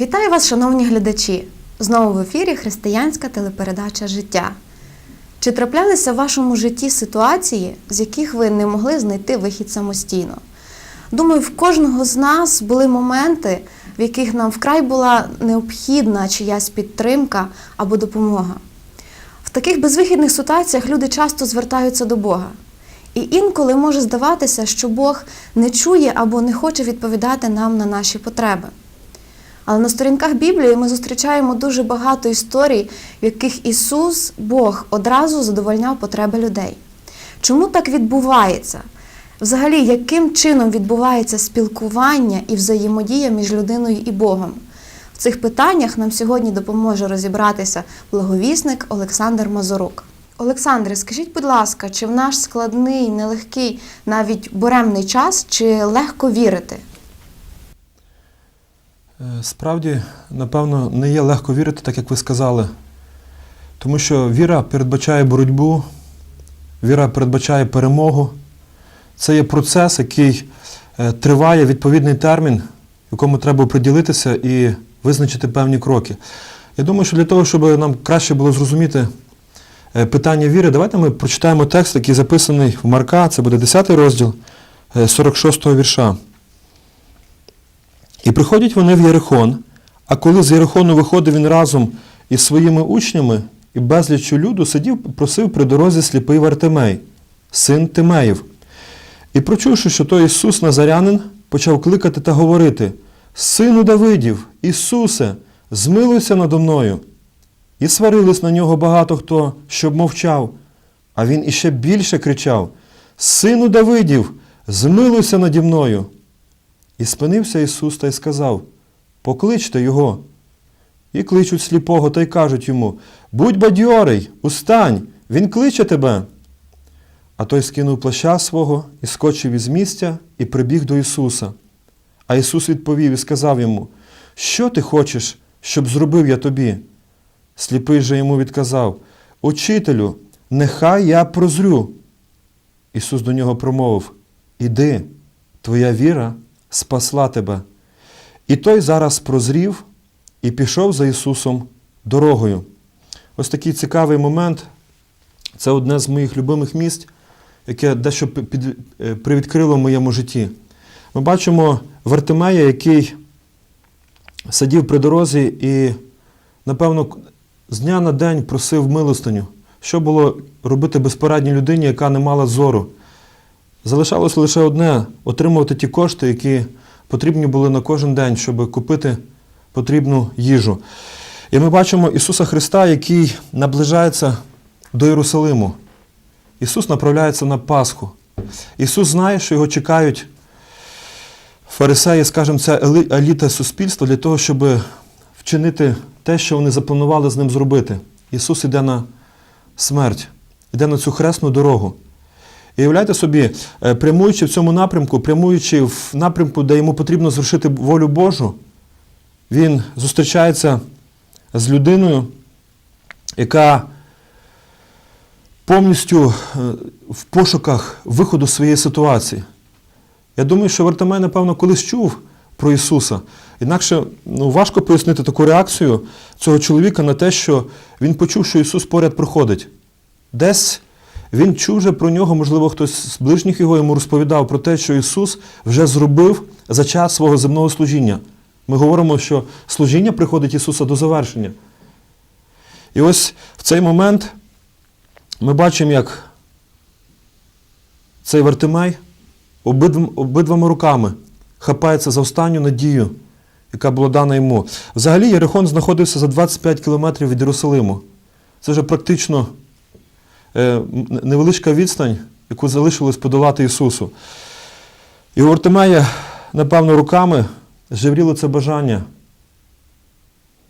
Вітаю вас, шановні глядачі! Знову в ефірі християнська телепередача Життя. Чи траплялися в вашому житті ситуації, з яких ви не могли знайти вихід самостійно? Думаю, в кожного з нас були моменти, в яких нам вкрай була необхідна чиясь підтримка або допомога. В таких безвихідних ситуаціях люди часто звертаються до Бога. І інколи може здаватися, що Бог не чує або не хоче відповідати нам на наші потреби. Але на сторінках Біблії ми зустрічаємо дуже багато історій, в яких Ісус, Бог, одразу задовольняв потреби людей. Чому так відбувається? Взагалі, яким чином відбувається спілкування і взаємодія між людиною і Богом? В цих питаннях нам сьогодні допоможе розібратися благовісник Олександр Мазурук. Олександре, скажіть, будь ласка, чи в наш складний, нелегкий, навіть буремний час, чи легко вірити? Е, Справді, напевно, не є легко вірити, так як ви сказали. Тому що віра передбачає боротьбу, віра передбачає перемогу. Це є процес, який е, триває відповідний термін, якому треба приділитися і визначити певні кроки. Я думаю, що для того, щоб нам краще було зрозуміти е, питання віри, давайте ми прочитаємо текст, який записаний в Марка, це буде 10 розділ е, 46 вірша. І приходять вони в Єрихон, а коли з Єрихону виходив він разом із своїми учнями і безліччю люду сидів, просив при дорозі сліпий Вартимей, син Тимеїв. І прочувши, що той Ісус Назарянин, почав кликати та говорити: Сину Давидів, Ісусе, змилуйся надо мною. І сварились на нього багато хто, щоб мовчав. А він іще більше кричав: Сину Давидів, змилуйся наді мною. І спинився Ісус та й сказав: Покличте його. І кличуть сліпого та й кажуть йому: Будь бадьорий, устань, він кличе тебе. А той скинув плаща свого і скочив із місця і прибіг до Ісуса. А Ісус відповів і сказав йому: Що ти хочеш, щоб зробив я тобі? Сліпий же йому відказав: Учителю, нехай я прозрю. Ісус до нього промовив: Іди, твоя віра спасла тебе. І той зараз прозрів і пішов за Ісусом дорогою. Ось такий цікавий момент. Це одне з моїх любимих місць, яке дещо під, е, привідкрило в моєму житті. Ми бачимо Вартимея, який сидів при дорозі і, напевно, з дня на день просив милостиню. Що було робити безпорадній людині, яка не мала зору? Залишалося лише одне отримувати ті кошти, які потрібні були на кожен день, щоб купити потрібну їжу. І ми бачимо Ісуса Христа, який наближається до Єрусалиму. Ісус направляється на Пасху. Ісус знає, що його чекають фарисеї, скажімо, це еліта суспільства для того, щоб вчинити те, що вони запланували з ним зробити. Ісус іде на смерть, іде на цю хресну дорогу. І уявляйте собі, е, прямуючи в цьому напрямку, прямуючи в напрямку, де йому потрібно звершити волю Божу, він зустрічається з людиною, яка повністю е, в пошуках виходу своєї ситуації. Я думаю, що Вартимей, напевно, колись чув про Ісуса. Інакше ну, важко пояснити таку реакцію цього чоловіка на те, що він почув, що Ісус поряд проходить. Десь він чув вже про нього, можливо, хтось з ближніх його йому розповідав про те, що Ісус вже зробив за час свого земного служіння. Ми говоримо, що служіння приходить Ісуса до завершення. І ось в цей момент ми бачимо, як цей Вартимей обидв- обидвома руками хапається за останню надію, яка була дана йому. Взагалі Єрихон знаходився за 25 кілометрів від Єрусалиму. Це вже практично невеличка відстань, яку залишилось подолати Ісусу. І у Вартимея, напевно, руками живріло це бажання.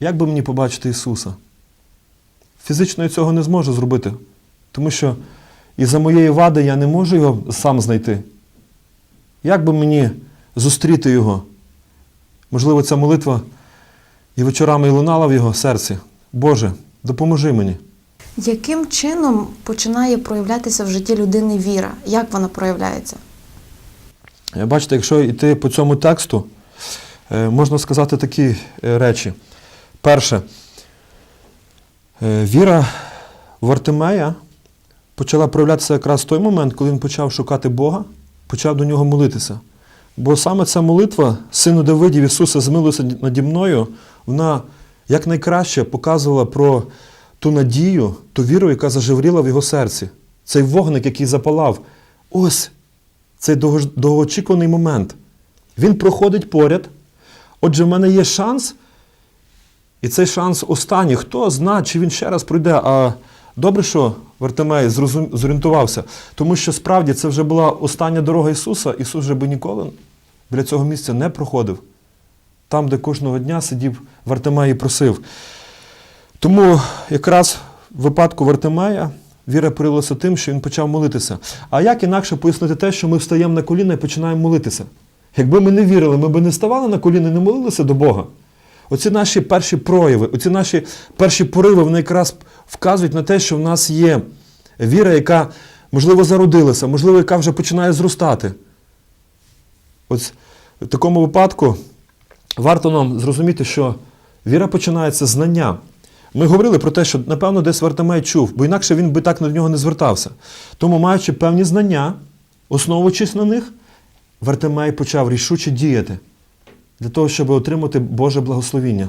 Як би мені побачити Ісуса? Фізично я цього не зможу зробити, тому що із-за моєї вади я не можу його сам знайти. Як би мені зустріти його? Можливо, ця молитва і вечорами і лунала в його серці. Боже, допоможи мені. Яким чином починає проявлятися в житті людини віра? Як вона проявляється? Бачите, якщо йти по цьому тексту, е, можна сказати такі е, речі. Перше, е, віра в Артемея почала проявлятися якраз в той момент, коли він почав шукати Бога, почав до нього молитися. Бо саме ця молитва, сину Давидів Ісуса, змилуйся наді мною, вона якнайкраще показувала про ту надію, ту віру, яка зажевріла в його серці. Цей вогник, який запалав. Ось цей довго- довгоочікуваний момент. Він проходить поряд. Отже, в мене є шанс, і цей шанс останній. Хто знає, чи він ще раз пройде. А добре, що Вартимей зрозум... зорієнтувався, тому що справді це вже була остання дорога Ісуса. Ісус вже би ніколи біля цього місця не проходив. Там, де кожного дня сидів Вартимей і просив. Тому якраз в випадку Вартимея віра проявилася тим, що він почав молитися. А як інакше пояснити те, що ми встаємо на коліна і починаємо молитися? Якби ми не вірили, ми б не ставали на коліна і не молилися до Бога. Оці наші перші прояви, оці наші перші пориви, вони якраз вказують на те, що в нас є віра, яка, можливо, зародилася, можливо, яка вже починає зростати. Ось в такому випадку варто нам зрозуміти, що віра починається з знання. Ми говорили про те, що, напевно, десь Вартимей чув, бо інакше він би так на нього не звертався. Тому, маючи певні знання, основуючись на них, Вартимей почав рішуче діяти для того, щоб отримати Боже благословіння.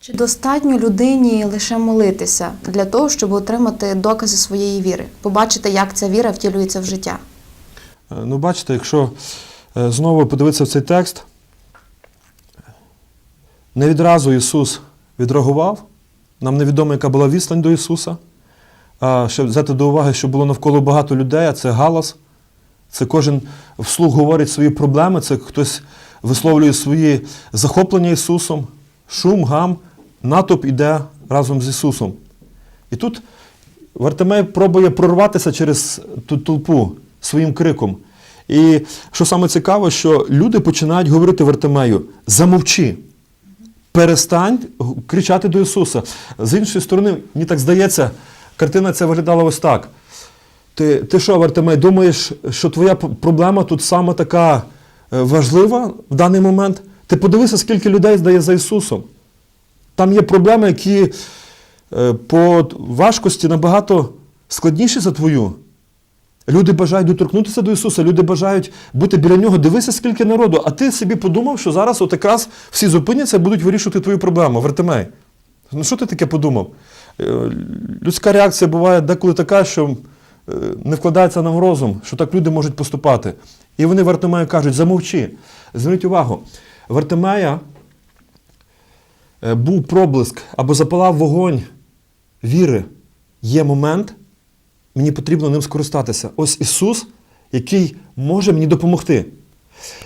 Чи достатньо людині лише молитися для того, щоб отримати докази своєї віри, побачити, як ця віра втілюється в життя? Е, Ну, бачите, якщо е, знову подивитися в цей текст, не відразу Ісус відреагував. Нам невідомо, яка була відстань до Ісуса. Ще взяти до уваги, що було навколо багато людей, а це галас. Це кожен вслух говорить свої проблеми, це хтось висловлює свої захоплення Ісусом, шум, гам, натовп іде разом з Ісусом. І тут Вартимей пробує прорватися через ту толпу своїм криком. І що саме цікаво, що люди починають говорити Вартимею: замовчи, перестань кричати до Ісуса. З іншої сторони, мені так здається, картина ця виглядала ось так. Ти, ти що, Вартимей, думаєш, що твоя проблема тут саме така е, важлива в даний момент? Ти подивися, скільки людей здає за Ісусом. Там є проблеми, які е, по важкості набагато складніші за твою. Люди бажають доторкнутися до Ісуса, люди бажають бути біля Нього. Дивися, скільки народу. А ти собі подумав, що зараз от якраз всі зупиняться і будуть вирішувати твою проблему. Вартимей. Ну що ти таке подумав? Е, Людська реакція буває деколи така, що е, не вкладається нам в розум, що так люди можуть поступати. І вони Вартимею кажуть, замовчи. Зверніть увагу, Вартимея е, був проблиск або запалав вогонь віри. Є момент, мені потрібно ним скористатися. Ось Ісус, який може мені допомогти.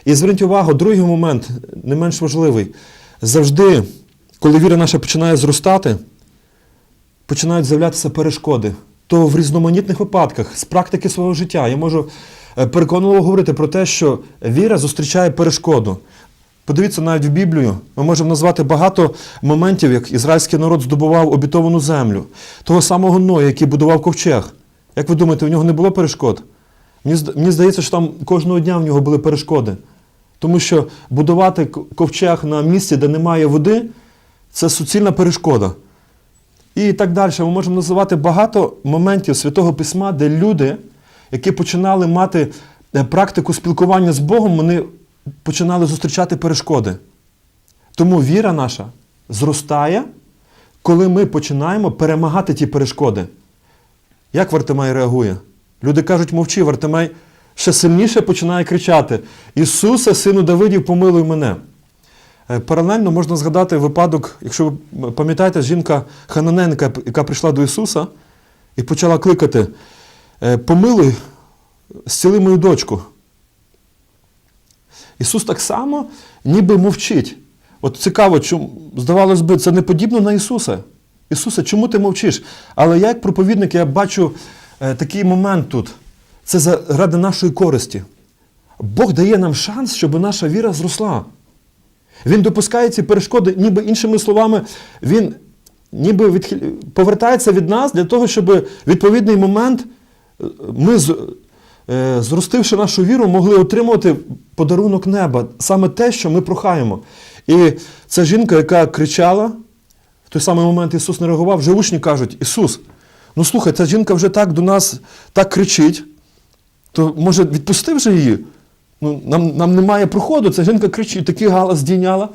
І зверніть увагу, другий момент, не менш важливий. Завжди, коли віра наша починає зростати, починають з'являтися перешкоди. То в різноманітних випадках, з практики свого життя, я можу е, переконливо говорити про те, що віра зустрічає перешкоду. Подивіться навіть в Біблію, ми можемо назвати багато моментів, як ізраїльський народ здобував обітовану землю, того самого Ноя, який будував ковчег. Як ви думаєте, у нього не було перешкод? Мені, здається, що там кожного дня в нього були перешкоди. Тому що будувати ковчег на місці, де немає води, це суцільна перешкода. І так далі. Ми можемо називати багато моментів Святого Письма, де люди, які починали мати е, практику спілкування з Богом, вони починали зустрічати перешкоди. Тому віра наша зростає, коли ми починаємо перемагати ті перешкоди. Як Вартимей реагує? Люди кажуть, мовчи, Вартимей ще сильніше починає кричати: Ісусе, сину Давидів, помилуй мене. Е, Паралельно можна згадати випадок, якщо ви пам'ятаєте, жінка Хананенка, яка прийшла до Ісуса і почала кликати: «Е, Помилуй, зціли мою дочку. Ісус так само ніби мовчить. От цікаво, чому, здавалось би, це не подібно на Ісуса. Ісусе, чому ти мовчиш? Але я, як проповідник, я бачу е, такий момент тут. Це заради нашої користі. Бог дає нам шанс, щоб наша віра зросла. Він допускає ці перешкоди, ніби іншими словами, він ніби відхил... повертається від нас для того, щоб відповідний момент е, ми е, зростивши нашу віру, могли отримувати подарунок неба, саме те, що ми прохаємо. І ця жінка, яка кричала, той самий момент Ісус не реагував, вже учні кажуть: Ісус, ну слухай, ця жінка вже так до нас так кричить, то може відпусти вже її? Ну, нам, нам немає проходу, ця жінка кричить, такий галас здійняла.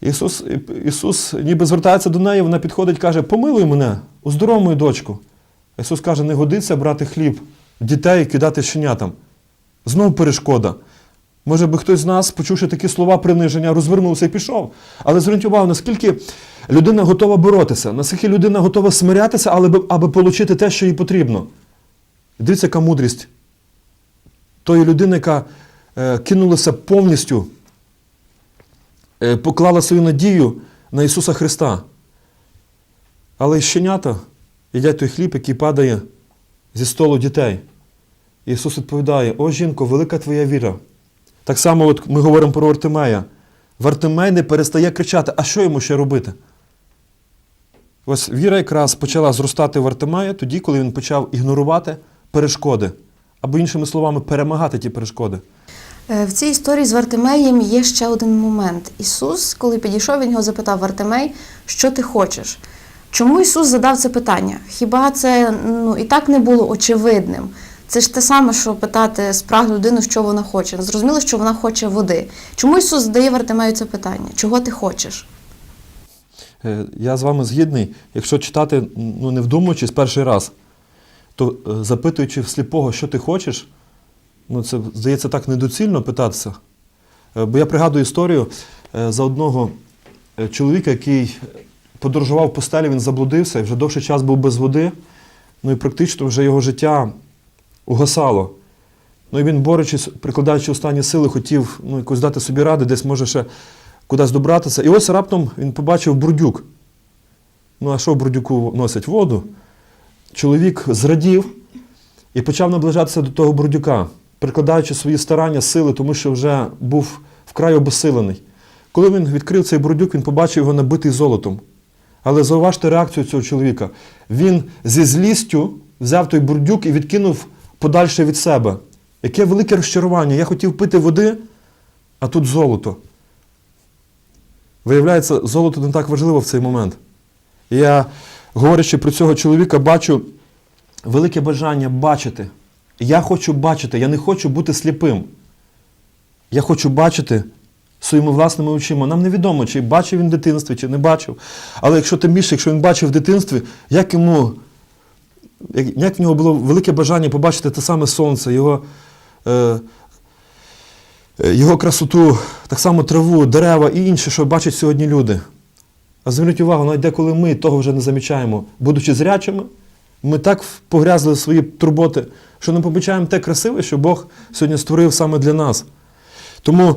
Ісус, Ісус ніби звертається до неї, вона підходить каже: Помилуй мене, оздоров мою дочку. Ісус каже, не годиться брати хліб, дітей і кидати щенятам. Знову перешкода. Може би хтось з нас, почувши такі слова приниження, розвернувся і пішов. Але увагу, наскільки людина готова боротися, наскільки людина готова смирятися, але аби отримати те, що їй потрібно. Дивіться, яка мудрість тої людини, яка е, кинулася повністю, е, поклала свою надію на Ісуса Христа. Але щенята їдять той хліб, який падає зі столу дітей. Ісус відповідає: О, жінко, велика твоя віра. Так само от ми говоримо про Вартимея. Вартимей не перестає кричати, а що йому ще робити? Ось віра якраз почала зростати в Вартимея тоді, коли він почав ігнорувати перешкоди, або іншими словами, перемагати ті перешкоди. Е, В цій історії з Вартимеєм є ще один момент. Ісус, коли підійшов, він його запитав Вартимей, що ти хочеш? Чому Ісус задав це питання? Хіба це ну, і так не було очевидним? Це ж те саме, що питати спрагну людину, що вона хоче. Зрозуміло, що вона хоче води. Чому Ісус задає Вартимею це питання? Чого ти хочеш? Е, Я з вами згідний, якщо читати, ну не вдумуючись перший раз, то е, запитуючи в сліпого, що ти хочеш, ну це здається так недоцільно питатися. Е, Бо я пригадую історію за одного чоловіка, який подорожував по стелі, він заблудився і вже довший час був без води. Ну і практично вже його життя угасало. Ну і він, борючись, прикладаючи останні сили, хотів ну, якось дати собі ради, десь може ще кудись добратися. І ось раптом він побачив бурдюк. Ну, а що бурдюку носять воду? Чоловік зрадів і почав наближатися до того бурдюка, прикладаючи свої старання, сили, тому що вже був вкрай обесилений. Коли він відкрив цей бурдюк, він побачив його набитий золотом. Але зауважте реакцію цього чоловіка. Він зі злістю взяв той бурдюк і відкинув подальше від себе. Яке велике розчарування. Я хотів пити води, а тут золото. Виявляється, золото не так важливо в цей момент. І я, говорячи про цього чоловіка, бачу велике бажання бачити. Я хочу бачити, я не хочу бути сліпим. Я хочу бачити своїми власними очима. Нам невідомо, чи бачив він в дитинстві, чи не бачив. Але якщо тим більше, якщо він бачив в дитинстві, як йому, як, в нього було велике бажання побачити те саме сонце, його, е, його красоту, так само траву, дерева і інше, що бачать сьогодні люди. А зверніть увагу, навіть деколи ми того вже не замічаємо, будучи зрячими, ми так погрязли в свої турботи, що не помічаємо те красиве, що Бог сьогодні створив саме для нас. Тому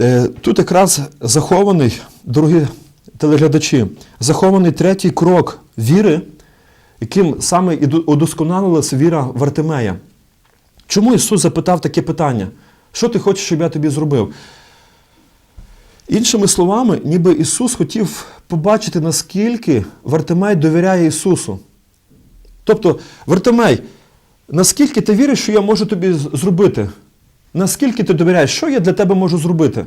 е, тут якраз захований, дорогі телеглядачі, захований третій крок віри, яким саме удосконалилася віра Вартимея. Чому Ісус запитав таке питання? Що ти хочеш, щоб я тобі зробив? Іншими словами, ніби Ісус хотів побачити, наскільки Вартимей довіряє Ісусу. Тобто, Вартимей, наскільки ти віриш, що я можу тобі зробити? Наскільки ти довіряєш, що я для тебе можу зробити?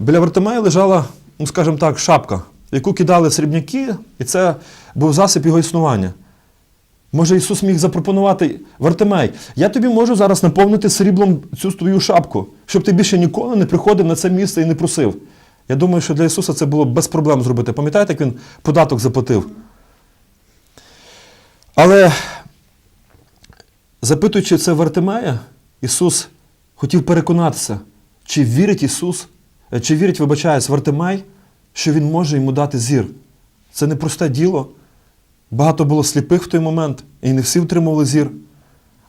Біля Вартимея лежала, ну скажімо так, шапка, яку кидали срібняки, і це був засіб його існування. Може, Ісус міг запропонувати Вартимей, я тобі можу зараз наповнити сріблом цю твою шапку, щоб ти більше ніколи не приходив на це місце і не просив. Я думаю, що для Ісуса це було без проблем зробити. Пам'ятаєте, як він податок заплатив? Але запитуючи це Вартимея, Ісус хотів переконатися, чи вірить Ісус, чи вірить, вибачаюсь, Вартимей, що Він може йому дати зір. Це не просте діло. Багато було сліпих в той момент, і не всі втримували зір.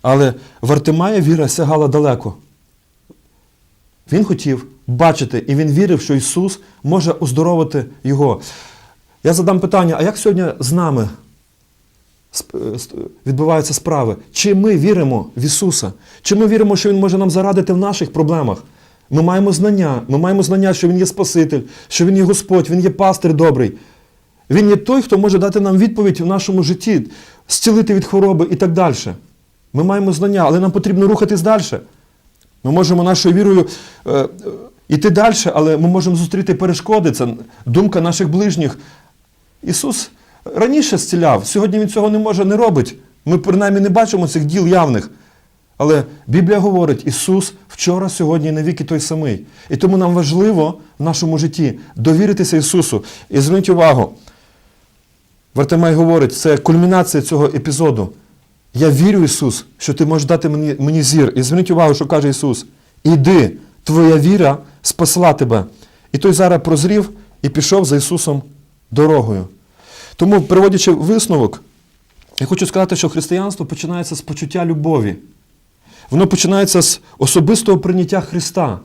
Але Вартимая віра сягала далеко. Він хотів бачити, і він вірив, що Ісус може оздоровити його. Я задам питання: а як сьогодні з нами е, відбуваються справи? Чи ми віримо в Ісуса? Чи ми віримо, що Він може нам зарадити в наших проблемах? Ми маємо знання, ми маємо знання, що Він є Спаситель, що Він є Господь, Він є пастир добрий. Він є той, хто може дати нам відповідь в нашому житті, зцілити від хвороби і так далі. Ми маємо знання, але нам потрібно рухатись далі. Ми можемо нашою вірою е, е, йти далі, але ми можемо зустріти перешкоди. Це думка наших ближніх. Ісус раніше зціляв, сьогодні Він цього не може, не робить. Ми принаймні не бачимо цих діл явних. Але Біблія говорить, Ісус вчора, сьогодні і навіки той самий. І тому нам важливо в нашому житті довіритися Ісусу. І зверніть увагу, Вартимай говорить, це кульмінація цього епізоду. Я вірю, Ісус, що ти можеш дати мені, мені зір. І зверніть увагу, що каже Ісус. Іди, твоя віра спасла тебе. І той зараз прозрів і пішов за Ісусом дорогою. Тому, приводячи висновок, я хочу сказати, що християнство починається з почуття любові. Воно починається з особистого прийняття Христа,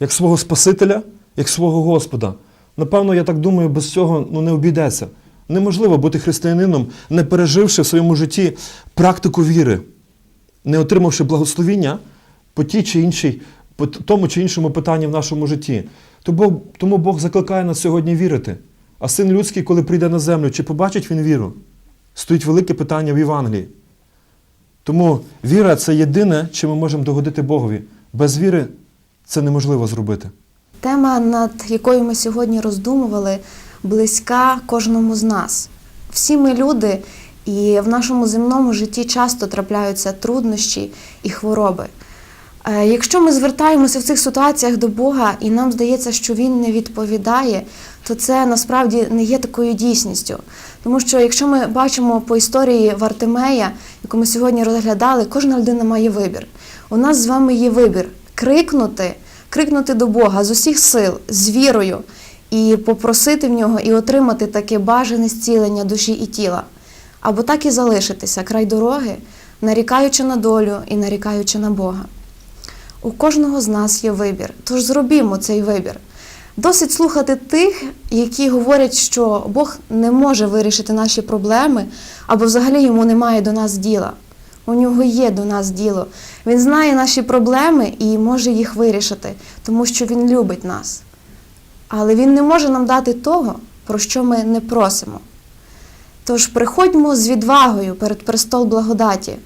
як свого Спасителя, як свого Господа. Напевно, я так думаю, без цього ну, не обійдеться. Неможливо бути християнином, не переживши в своєму житті практику віри, не отримавши благословіння по тій чи іншій, по тому чи іншому питанні в нашому житті. Тому, Бог закликає нас сьогодні вірити. А син людський, коли прийде на землю, чи побачить він віру? Стоїть велике питання в Євангелії. Тому віра це єдине, чим ми можемо догодити Богові. Без віри це неможливо зробити. Тема, над якою ми сьогодні роздумували, близька кожному з нас. Всі ми люди, і в нашому земному житті часто трапляються труднощі і хвороби. Е, Якщо ми звертаємося в цих ситуаціях до Бога і нам здається, що Він не відповідає, то це насправді не є такою дійсністю. Тому що якщо ми бачимо по історії Вартимея, яку ми сьогодні розглядали, кожна людина має вибір. У нас з вами є вибір крикнути, крикнути до Бога з усіх сил, з вірою, і попросити в нього і отримати таке бажане зцілення душі і тіла. Або так і залишитися край дороги, нарікаючи на долю і нарікаючи на Бога. У кожного з нас є вибір, тож зробімо цей вибір. Досить слухати тих, які говорять, що Бог не може вирішити наші проблеми, або взагалі йому немає до нас діла. У нього є до нас діло. Він знає наші проблеми і може їх вирішити, тому що Він любить нас. Але Він не може нам дати того, про що ми не просимо. Тож приходьмо з відвагою перед престол благодаті,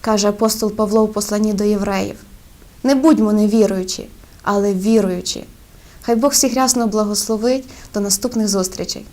каже апостол Павло в посланні до євреїв. Не будьмо невіруючі, але віруючі. Хай Бог всіх рясно благословить. До наступних зустрічей!